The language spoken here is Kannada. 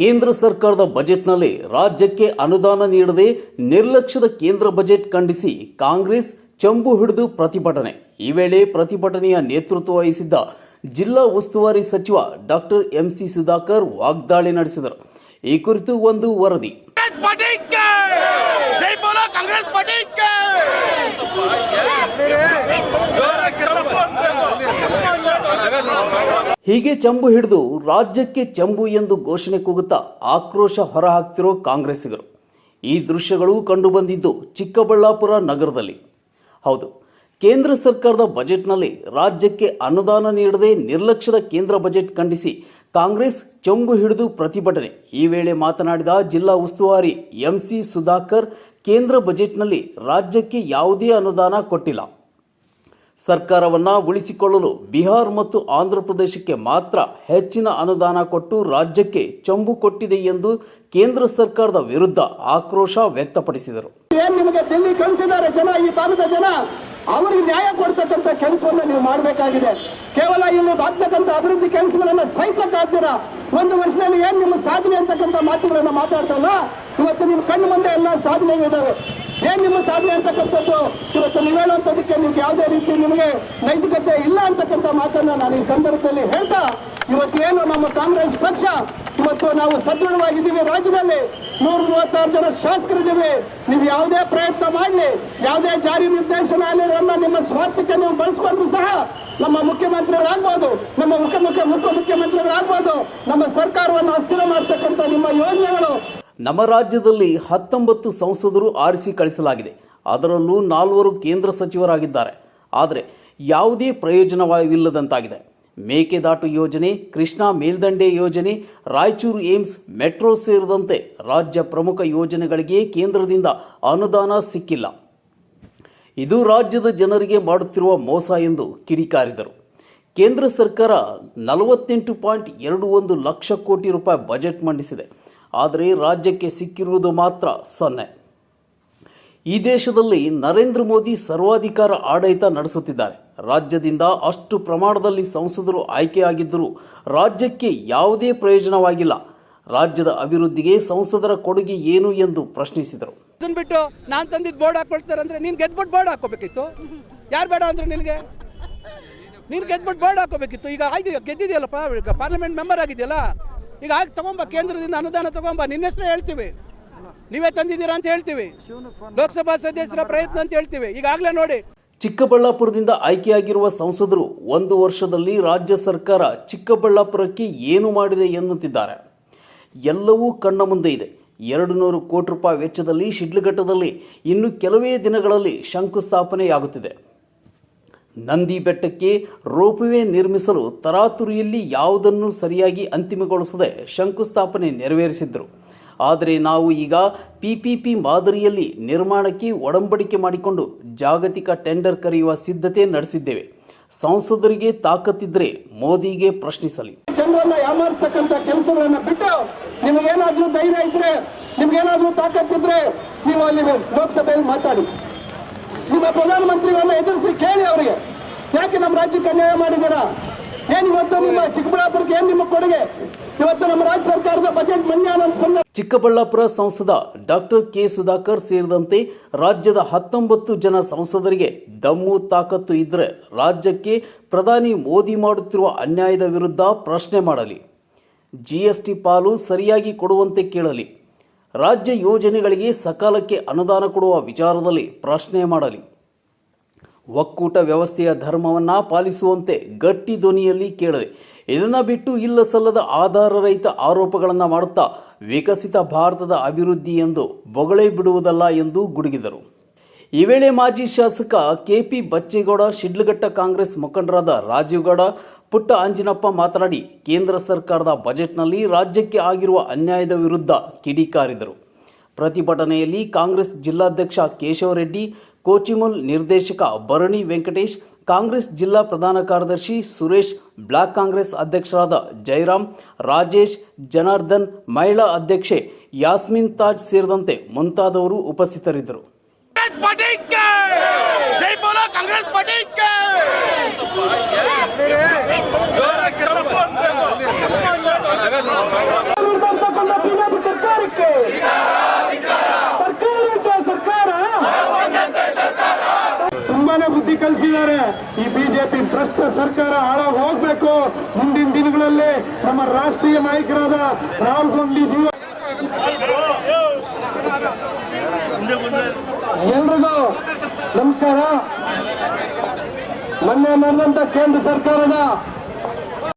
ಕೇಂದ್ರ ಸರ್ಕಾರದ ಬಜೆಟ್ನಲ್ಲಿ ರಾಜ್ಯಕ್ಕೆ ಅನುದಾನ ನೀಡದೆ ನಿರ್ಲಕ್ಷ್ಯದ ಕೇಂದ್ರ ಬಜೆಟ್ ಖಂಡಿಸಿ ಕಾಂಗ್ರೆಸ್ ಚಂಬು ಹಿಡಿದು ಪ್ರತಿಭಟನೆ. ಈ ವೇಳೆ ಪ್ರತಿಭಟನೆಯ ನೇತೃತ್ವ ವಹಿಸಿದ್ದ ಜಿಲ್ಲಾ ಉಸ್ತುವಾರಿ ಸಚಿವ ಡಾಕ್ಟರ್ ಎಂಸಿ ಸುಧಾಕರ್ ವಾಗ್ದಾಳಿ ನಡೆಸಿದರು. ಈ ಕುರಿತು ಒಂದು ವರದಿ. ಹೀಗೆ ಚಂಬು ಹಿಡಿದು ರಾಜ್ಯಕ್ಕೆ ಚಂಬು ಎಂದು ಘೋಷಣೆ ಕೂಗುತ್ತಾ ಆಕ್ರೋಶ ಹೊರಹಾಕ್ತಿರೋ ಕಾಂಗ್ರೆಸ್ಸಿಗರು. ಈ ದೃಶ್ಯಗಳು ಕಂಡುಬಂದಿದ್ದು ಚಿಕ್ಕಬಳ್ಳಾಪುರ ನಗರದಲ್ಲಿ. ಹೌದು, ಕೇಂದ್ರ ಸರ್ಕಾರದ ಬಜೆಟ್ನಲ್ಲಿ ರಾಜ್ಯಕ್ಕೆ ಅನುದಾನ ನೀಡದೆ ನಿರ್ಲಕ್ಷ್ಯದ ಕೇಂದ್ರ ಬಜೆಟ್ ಖಂಡಿಸಿ ಕಾಂಗ್ರೆಸ್ ಚಂಬು ಹಿಡಿದು ಪ್ರತಿಭಟನೆ. ಈ ವೇಳೆ ಮಾತನಾಡಿದ ಜಿಲ್ಲಾ ಉಸ್ತುವಾರಿ ಎಂಸಿ ಸುಧಾಕರ್, ಕೇಂದ್ರ ಬಜೆಟ್ನಲ್ಲಿ ರಾಜ್ಯಕ್ಕೆ ಯಾವುದೇ ಅನುದಾನ ಕೊಟ್ಟಿಲ್ಲ. ಸರ್ಕಾರವನ್ನ ಉಳಿಸಿಕೊಳ್ಳಲು ಬಿಹಾರ್ ಮತ್ತು ಆಂಧ್ರ ಪ್ರದೇಶಕ್ಕೆ ಮಾತ್ರ ಹೆಚ್ಚಿನ ಅನುದಾನ ಕೊಟ್ಟು ರಾಜ್ಯಕ್ಕೆ ಚಂಬು ಕೊಟ್ಟಿದೆ ಎಂದು ಕೇಂದ್ರ ಸರ್ಕಾರದ ವಿರುದ್ಧ ಆಕ್ರೋಶ ವ್ಯಕ್ತಪಡಿಸಿದರು. ಜನ, ಈ ಭಾಗದ ಜನ? ಅವರಿಗೆ ನ್ಯಾಯ ಕೊಡ್ತಕ್ಕಂಥ ಕೆಲಸವನ್ನು ನೀವು ಮಾಡಬೇಕಾಗಿದೆ. ಕೇವಲ ಇಲ್ಲಿ ಬಾಗ್ತಕ್ಕಂಥ ಅಭಿವೃದ್ಧಿ ಕೆಲಸಗಳನ್ನು ಸಹಿಸಕ್ಕಾಗ್ತೀರಾ ಒಂದು ವರ್ಷದಲ್ಲಿ ಏನು ನಿಮ್ಮ ಸಾಧನೆ ಅಂತಕ್ಕಂಥ ಮಾತುಗಳನ್ನು ಮಾತಾಡ್ತಲ್ಲ ಇವತ್ತು ನಿಮ್ಮ ಕಣ್ಣು ಮುಂದೆ ಎಲ್ಲ ಸಾಧನೆಗಳಿದಾವೆ. ಏನ್ ನಿಮ್ಮ ಸಾಧನೆ ಅಂತಕ್ಕಂಥದ್ದು? ಇವತ್ತು ನೀವು ಹೇಳುವಂಥದ್ದಕ್ಕೆ ನಿಮ್ಗೆ ಯಾವುದೇ ರೀತಿ ನಿಮಗೆ ನೈತಿಕತೆ ಇಲ್ಲ ಅಂತಕ್ಕಂಥ ಮಾತನ್ನ ನಾನು ಈ ಸಂದರ್ಭದಲ್ಲಿ ಹೇಳ್ತಾ ಇವತ್ತೇನು ನಮ್ಮ ಕಾಂಗ್ರೆಸ್ ಪಕ್ಷ, ಇವತ್ತು ನಾವು ಸದೃಢವಾಗಿದ್ದೀವಿ ರಾಜ್ಯದಲ್ಲಿ. ನೂರ ಮೂವತ್ತಾರು ಜನ ಶಾಸಕರಿದ್ದೀವಿ. ನೀವು ಯಾವುದೇ ಪ್ರಯತ್ನ ಮಾಡಲಿ, ಯಾವುದೇ ಜಾರಿ ನಿರ್ದೇಶನಾಲಯಗಳನ್ನ ನಿಮ್ಮ ಸ್ವಾರ್ಥಕ್ಕೆ ನೀವು ಬಳಸ್ಕೊಂಡ್ರು ಸಹ ನಮ್ಮ ಮುಖ್ಯಮಂತ್ರಿಗಳಾಗ್ಬೋದು, ನಮ್ಮ ಮುಖ್ಯ ಮುಖ್ಯ ಮುಖ್ಯ ಮುಖ್ಯಮಂತ್ರಿಗಳಾಗ್ಬೋದು ನಮ್ಮ ಸರ್ಕಾರವನ್ನು ಅಸ್ಥಿರ ಮಾಡ್ತಕ್ಕಂಥ ನಿಮ್ಮ ಯೋಜನೆಗಳು ನಮ್ಮ ರಾಜ್ಯದಲ್ಲಿ ಹತ್ತೊಂಬತ್ತು ಸಂಸದರು ಆರಿಸಿ ಕಳಿಸಲಾಗಿದೆ. ಅದರಲ್ಲೂ ನಾಲ್ವರು ಕೇಂದ್ರ ಸಚಿವರಾಗಿದ್ದಾರೆ. ಆದರೆ ಯಾವುದೇ ಪ್ರಯೋಜನವಿಲ್ಲದಂತಾಗಿದೆ ಮೇಕೆದಾಟು ಯೋಜನೆ, ಕೃಷ್ಣಾ ಮೇಲ್ದಂಡೆ ಯೋಜನೆ, ರಾಯಚೂರು ಏಮ್ಸ್ ಮೆಟ್ರೋ ಸೇರಿದಂತೆ ರಾಜ್ಯ ಪ್ರಮುಖ ಯೋಜನೆಗಳಿಗೆ ಕೇಂದ್ರದಿಂದ ಅನುದಾನ ಸಿಕ್ಕಿಲ್ಲ. ಇದು ರಾಜ್ಯದ ಜನರಿಗೆ ಮಾಡುತ್ತಿರುವ ಮೋಸ ಎಂದು ಕಿಡಿಕಾರಿದರು. ಕೇಂದ್ರ ಸರ್ಕಾರ ನಲವತ್ತೆಂಟು ಪಾಯಿಂಟ್ ಎರಡು ಒಂದು ಲಕ್ಷ ಕೋಟಿ ರೂಪಾಯಿ ಬಜೆಟ್ ಮಂಡಿಸಿದೆ. ಆದರೆ ರಾಜ್ಯಕ್ಕೆ ಸಿಕ್ಕಿರುವುದು ಮಾತ್ರ ಸೊನ್ನೆ. ಈ ದೇಶದಲ್ಲಿ ನರೇಂದ್ರ ಮೋದಿ ಸರ್ವಾಧಿಕಾರ ಆಡಳಿತ ನಡೆಸುತ್ತಿದ್ದಾರೆ. ರಾಜ್ಯದಿಂದ ಅಷ್ಟು ಪ್ರಮಾಣದಲ್ಲಿ ಸಂಸದರು ಆಯ್ಕೆಯಾಗಿದ್ದರೂ ರಾಜ್ಯಕ್ಕೆ ಯಾವುದೇ ಪ್ರಯೋಜನವಾಗಿಲ್ಲ. ರಾಜ್ಯದ ಅಭಿವೃದ್ಧಿಗೆ ಸಂಸದರ ಕೊಡುಗೆ ಏನು ಎಂದು ಪ್ರಶ್ನಿಸಿದರು. ಬಿಟ್ಟು ನಾನು ತಂದಿದ್ದು ಬೋರ್ಡ್ ಹಾಕೊಳ್ತಾರೆ ಅಂದ್ರೆ ನೀನು ಗೆದ್ಬಿಟ್ಟು ಬೋರ್ಡ್ ಹಾಕೋಬೇಕಿತ್ತು? ಯಾರು ಬೇಡ ಅಂದ್ರೆ ನಿನಗೆ? ನೀನು ಗೆದ್ಬಿಟ್ಟು ಬೋರ್ಡ್ ಹಾಕೋಬೇಕಿತ್ತು. ಈಗ ಆಯ್ತು, ಗೆದ್ದಿದೆಯಲ್ಲಪ್ಪ? ಪಾರ್ಲಿಮೆಂಟ್ ಮೆಂಬರ್ ಆಗಿದೆಯಲ್ಲ? ಈಗ ಆಗಿ ತಗೊಂಬ, ಕೇಂದ್ರದಿಂದ ಅನುದಾನ ತಗೊಂಬ, ನಿನ್ನ ಹೆಸರು ಹೇಳ್ತೀವಿ. ನೀವೇ ತಂದಿದ್ದೀರಾ ಅಂತ ಹೇಳ್ತೀವಿ. ಲೋಕಸಭಾ ಸದಸ್ಯರ ಪ್ರಯತ್ನ ಅಂತ ಹೇಳ್ತೀವಿ. ಈಗಾಗಲೇ ನೋಡಿ. ಚಿಕ್ಕಬಳ್ಳಾಪುರದಿಂದ ಆಯ್ಕೆಯಾಗಿರುವ ಸಂಸದರು ಒಂದು ವರ್ಷದಲ್ಲಿ ರಾಜ್ಯ ಸರ್ಕಾರ ಚಿಕ್ಕಬಳ್ಳಾಪುರಕ್ಕೆ ಏನು ಮಾಡಿದೆ ಎನ್ನುತ್ತಿದ್ದಾರೆ. ಎಲ್ಲವೂ ಕಣ್ಣ ಮುಂದೆ ಇದೆ. ಎರಡು ನೂರು ಕೋಟಿ ರೂಪಾಯಿ ವೆಚ್ಚದಲ್ಲಿ ಶಿಡ್ಲಘಟ್ಟದಲ್ಲಿ ಇನ್ನು ಕೆಲವೇ ದಿನಗಳಲ್ಲಿ ಶಂಕುಸ್ಥಾಪನೆಯಾಗುತ್ತಿದೆ. ನಂದಿ ಬೆಟ್ಟಕ್ಕೆ ರೋಪುವೆ ನಿರ್ಮಿಸಲು ತರಾತುರಿಯಲ್ಲಿ ಯಾವುದನ್ನು ಸರಿಯಾಗಿ ಅಂತಿಮಗೊಳಿಸದೆ ಶಂಕುಸ್ಥಾಪನೆ ನೆರವೇರಿಸಿದ್ರು. ಆದರೆ ನಾವು ಈಗ ಪಿಪಿಪಿ ಮಾದರಿಯಲ್ಲಿ ನಿರ್ಮಾಣಕ್ಕೆ ಒಡಂಬಡಿಕೆ ಮಾಡಿಕೊಂಡು ಜಾಗತಿಕ ಟೆಂಡರ್ ಕರೆಯುವ ಸಿದ್ಧತೆ ನಡೆಸಿದ್ದೇವೆ. ಸಂಸದರಿಗೆ ತಾಕತ್ತಿದ್ರೆ ಮೋದಿಗೆ ಪ್ರಶ್ನಿಸಲಿ. ಜನರನ್ನ ಬಿಟ್ಟು ನಿಮಗೇನಾದ್ರೂ ಧೈರ್ಯ ಇದ್ರೆ, ನಿಮ್ಗೇನಾದ್ರೂ ತಾಕತ್ತಿದ್ರೆ ನೀವು ಅಲ್ಲಿ ಲೋಕಸಭೆಯಲ್ಲಿ ಮಾತಾಡಿ. ನಿಮ್ಮ ಪ್ರಧಾನಮಂತ್ರಿಗಳನ್ನ ಎದುರಿಸಿ ಕೇಳಿ ಅವರಿಗೆ. ಯಾಕೆ ನಮ್ಮ ರಾಜ್ಯಕ್ಕೆ ಅನ್ಯಾಯ ಮಾಡಿದ್ದೀರಾ? ಏನ್ ಇವತ್ತು ನಿಮ್ಮ ಚಿಕ್ಕಬಳ್ಳಾಪುರಕ್ಕೆ ಏನ್ ನಿಮ್ಮ ಕೊಡುಗೆ? ಇವತ್ತು ನಮ್ಮ ರಾಜ್ಯ ಸರ್ಕಾರದ ಬಜೆಟ್ ಸಂದರ್ಭ ಚಿಕ್ಕಬಳ್ಳಾಪುರ ಸಂಸದ ಡಾಕ್ಟರ್ ಕೆ ಸುಧಾಕರ್ ಸೇರಿದಂತೆ ರಾಜ್ಯದ ಹತ್ತೊಂಬತ್ತು ಜನ ಸಂಸದರಿಗೆ ದಮ್ಮು ತಾಕತ್ತು ಇದ್ದರೆ ರಾಜ್ಯಕ್ಕೆ ಪ್ರಧಾನಿ ಮೋದಿ ಮಾಡುತ್ತಿರುವ ಅನ್ಯಾಯದ ವಿರುದ್ಧ ಪ್ರಶ್ನೆ ಮಾಡಲಿ. ಜಿಎಸ್ಟಿ ಪಾಲು ಸರಿಯಾಗಿ ಕೊಡುವಂತೆ ಕೇಳಲಿ. ರಾಜ್ಯ ಯೋಜನೆಗಳಿಗೆ ಸಕಾಲಕ್ಕೆ ಅನುದಾನ ಕೊಡುವ ವಿಚಾರದಲ್ಲಿ ಪ್ರಶ್ನೆ ಮಾಡಲಿ. ಒಕ್ಕೂಟ ವ್ಯವಸ್ಥೆಯ ಧರ್ಮವನ್ನ ಪಾಲಿಸುವಂತೆ ಗಟ್ಟಿ ಧ್ವನಿಯಲ್ಲಿ ಕೇಳಿದೆ. ಇದನ್ನು ಬಿಟ್ಟು ಇಲ್ಲ ಸಲ್ಲದ ಆಧಾರರಹಿತ ಆರೋಪಗಳನ್ನು ಮಾಡುತ್ತಾ ವಿಕಸಿತ ಭಾರತದ ಅಭಿವೃದ್ಧಿ ಎಂದು ಬೊಗಳೆ ಬಿಡುವುದಲ್ಲ ಎಂದು ಗುಡುಗಿದರು. ಈ ವೇಳೆ ಮಾಜಿ ಶಾಸಕ ಕೆಪಿ ಬಚ್ಚೇಗೌಡ, ಶಿಡ್ಲಘಟ್ಟ ಕಾಂಗ್ರೆಸ್ ಮುಖಂಡರಾದ ರಾಜೀವ್ಗೌಡ ಪುಟ್ಟ ಅಂಜಿನಪ್ಪ ಮಾತನಾಡಿ ಕೇಂದ್ರ ಸರ್ಕಾರದ ಬಜೆಟ್ನಲ್ಲಿ ರಾಜ್ಯಕ್ಕೆ ಆಗಿರುವ ಅನ್ಯಾಯದ ವಿರುದ್ಧ ಕಿಡಿಕಾರಿದರು. ಪ್ರತಿಭಟನೆಯಲ್ಲಿ ಕಾಂಗ್ರೆಸ್ ಜಿಲ್ಲಾಧ್ಯಕ್ಷ ಕೇಶವರೆಡ್ಡಿ ಕೋಚಿಮಲ್ ನಿರ್ದೇಶಕ ಭರಣಿ ವೆಂಕಟೇಶ್, ಕಾಂಗ್ರೆಸ್ ಜಿಲ್ಲಾ ಪ್ರಧಾನ ಕಾರ್ಯದರ್ಶಿ ಸುರೇಶ್, ಬ್ಲಾಕ್ ಕಾಂಗ್ರೆಸ್ ಅಧ್ಯಕ್ಷರಾದ ಜೈರಾಮ್, ರಾಜೇಶ್, ಜನಾರ್ದನ್, ಮಹಿಳಾ ಅಧ್ಯಕ್ಷೆ ಯಾಸ್ಮಿನ್ ತಾಜ್ ಸೇರಿದಂತೆ ಮುಂತಾದವರು ಉಪಸ್ಥಿತರಿದ್ದರು. ಕಾಂಗ್ರೆಸ್ ಮಾಡಿದ್ದಾರೆ ಈ ಬಿಜೆಪಿ ಭ್ರಷ್ಟ ಸರ್ಕಾರ ಹಾಳಾಗಿ ಹೋಗ್ಬೇಕು. ಮುಂದಿನ ದಿನಗಳಲ್ಲಿ ನಮ್ಮ ರಾಷ್ಟ್ರೀಯ ನಾಯಕರಾದ ರಾಹುಲ್ ಗಾಂಧೀಜಿ ಎಲ್ರಿಗೂ ನಮಸ್ಕಾರ. ಮೊನ್ನೆ ನಡೆದಂತ ಕೇಂದ್ರ ಸರ್ಕಾರದ